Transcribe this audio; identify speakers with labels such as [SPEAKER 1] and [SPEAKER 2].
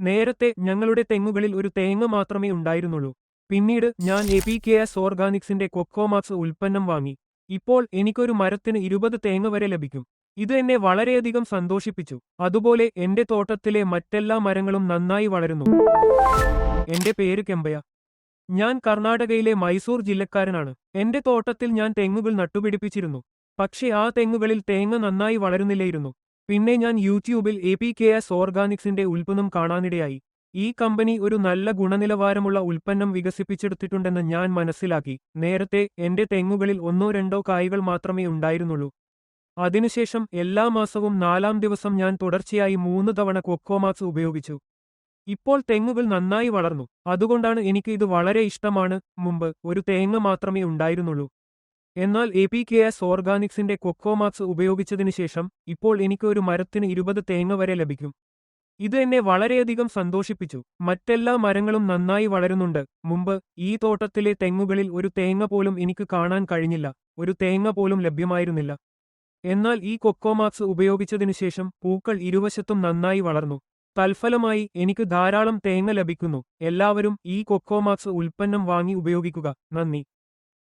[SPEAKER 1] നേരത്തെ ഞങ്ങളുടെ തെങ്ങുകളിൽ ഒരു തേങ്ങ മാത്രമേ ഉണ്ടായിരുന്നുള്ളൂ. പിന്നീട് ഞാൻ എ പി കെ എസ് ഓർഗാനിക്സിന്റെ കൊക്കോമാക്സ് ഉൽപ്പന്നം വാങ്ങി. ഇപ്പോൾ എനിക്കൊരു മരത്തിന് ഇരുപത് തേങ്ങ വരെ ലഭിക്കും. ഇത് എന്നെ വളരെയധികം സന്തോഷിപ്പിച്ചു. അതുപോലെ എന്റെ തോട്ടത്തിലെ മറ്റെല്ലാ മരങ്ങളും നന്നായി വളരുന്നു. എന്റെ പേര് കെമ്പയ ഞാൻ കർണാടകയിലെ മൈസൂർ ജില്ലക്കാരനാണ്. എന്റെ തോട്ടത്തിൽ ഞാൻ തെങ്ങുകൾ നട്ടുപിടിപ്പിച്ചിരുന്നു. പക്ഷേ ആ തെങ്ങുകളിൽ തേങ്ങ നന്നായി വളരുന്നില്ലായിരുന്നു. പിന്നെ ഞാൻ യൂട്യൂബിൽ എ പി കെ എസ് ഓർഗാനിക്സിന്റെ ഉൽപ്പന്നം കാണാനിടയായി. ഈ കമ്പനി ഒരു നല്ല ഗുണനിലവാരമുള്ള ഉൽപ്പന്നം വികസിപ്പിച്ചെടുത്തിട്ടുണ്ടെന്ന് ഞാൻ മനസ്സിലാക്കി. നേരത്തെ എന്റെ തെങ്ങുകളിൽ ഒന്നോ രണ്ടോ കായ്കൾ മാത്രമേ ഉണ്ടായിരുന്നുള്ളൂ. അതിനുശേഷം എല്ലാ മാസവും നാലാം ദിവസം ഞാൻ തുടർച്ചയായി മൂന്ന് തവണ കൊക്കോമാക്സ് ഉപയോഗിച്ചു. ഇപ്പോൾ തെങ്ങുകൾ നന്നായി വളർന്നു. അതുകൊണ്ടാണ് എനിക്ക് ഇത് വളരെ ഇഷ്ടമാണ്. മുമ്പ് ഒരു തേങ്ങ മാത്രമേ ഉണ്ടായിരുന്നുള്ളൂ. എന്നാൽ എ പി കെ എസ് ഓർഗാനിക്സിന്റെ കൊക്കോമാക്സ് ഉപയോഗിച്ചതിനു ശേഷം ഇപ്പോൾ എനിക്ക് ഒരു മരത്തിന് ഇരുപത് തേങ്ങ വരെ ലഭിക്കും. ഇത് എന്നെ വളരെയധികം സന്തോഷിപ്പിച്ചു. മറ്റെല്ലാ മരങ്ങളും നന്നായി വളരുന്നുണ്ട്. മുമ്പ് ഈ തോട്ടത്തിലെ തെങ്ങുകളിൽ ഒരു തേങ്ങ പോലും എനിക്ക് കാണാൻ കഴിഞ്ഞില്ല. ഒരു തേങ്ങ പോലും ലഭ്യമായിരുന്നില്ല. എന്നാൽ ഈ കൊക്കോമാക്സ് ഉപയോഗിച്ചതിനു ശേഷം പൂക്കൾ ഇരുവശത്തും നന്നായി വളർന്നു. തൽഫലമായി എനിക്ക് ധാരാളം തേങ്ങ ലഭിക്കുന്നു. എല്ലാവരും ഈ കൊക്കോമാക്സ് ഉൽപ്പന്നം വാങ്ങി ഉപയോഗിക്കുക. നന്ദി.